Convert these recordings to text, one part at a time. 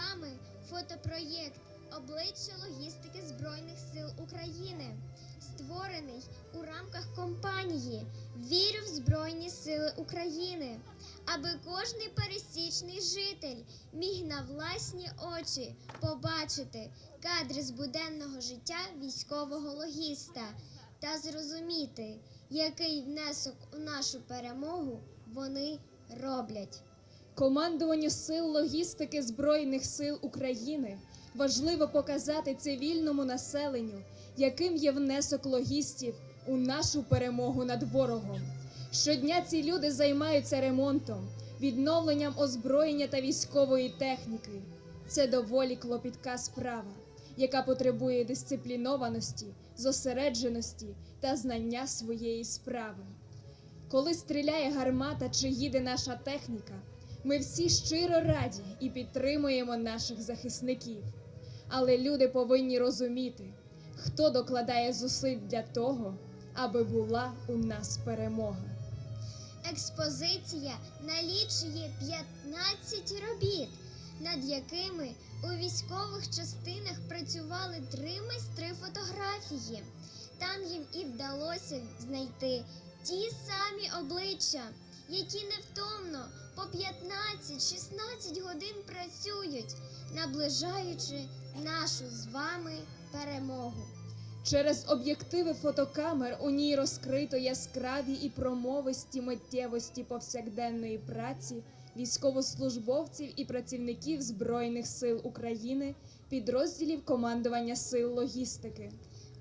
вами фотопроєкт Обличчя логістики Збройних сил України, створений у рамках компанії Вірю в Збройні Сили України, аби кожний пересічний житель міг на власні очі побачити кадри з буденного життя військового логіста та зрозуміти, який внесок у нашу перемогу вони роблять. Командуванню сил логістики Збройних сил України важливо показати цивільному населенню, яким є внесок логістів у нашу перемогу над ворогом. Щодня ці люди займаються ремонтом, відновленням озброєння та військової техніки. Це доволі клопітка справа, яка потребує дисциплінованості, зосередженості та знання своєї справи. Коли стріляє гармата чи їде наша техніка, ми всі щиро раді і підтримуємо наших захисників. Але люди повинні розуміти, хто докладає зусиль для того, аби була у нас перемога. Експозиція налічує 15 робіт, над якими у військових частинах працювали три майстри фотографії. Там їм і вдалося знайти ті самі обличчя, які невтомно по 15-16 годин працюють, наближаючи нашу з вами перемогу. Через об'єктиви фотокамер у ній розкрито яскраві і промовисті миттєвості повсякденної праці військовослужбовців і працівників Збройних сил України, підрозділів командування сил логістики.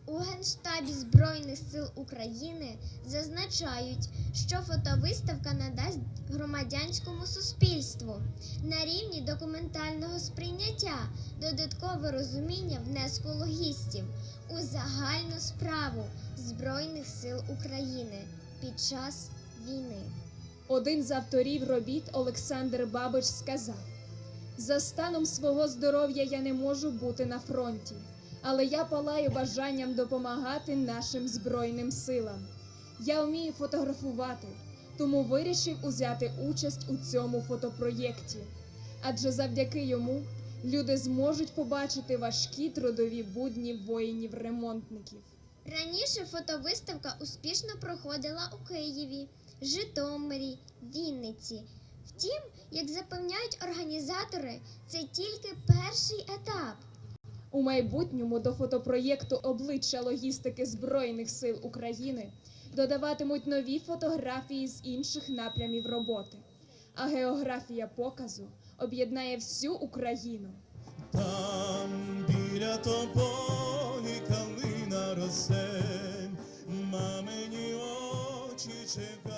У Генштабі Збройних сил України зазначають, що фотовиставка надасть громадянському суспільству на рівні документального сприйняття додаткове розуміння внеску логістів у загальну справу Збройних сил України під час війни. Один з авторів робіт Олександр Бабич сказав: За станом свого здоров'я я не можу бути на фронті, але я палаю бажанням допомагати нашим збройним силам. Я вмію фотографувати, тому вирішив узяти участь у цьому фотопроєкті. Адже завдяки йому люди зможуть побачити важкі трудові будні воїнів-ремонтників. Раніше фотовиставка успішно проходила у Києві, Житомирі, Вінниці. Втім, як запевняють організатори, це тільки перший етап. У майбутньому до фотопроєкту обличчя логістики Збройних сил України додаватимуть нові фотографії з інших напрямів роботи. А географія показу об'єднає всю Україну. Там біля тополі калина росте, мамині очі чекають.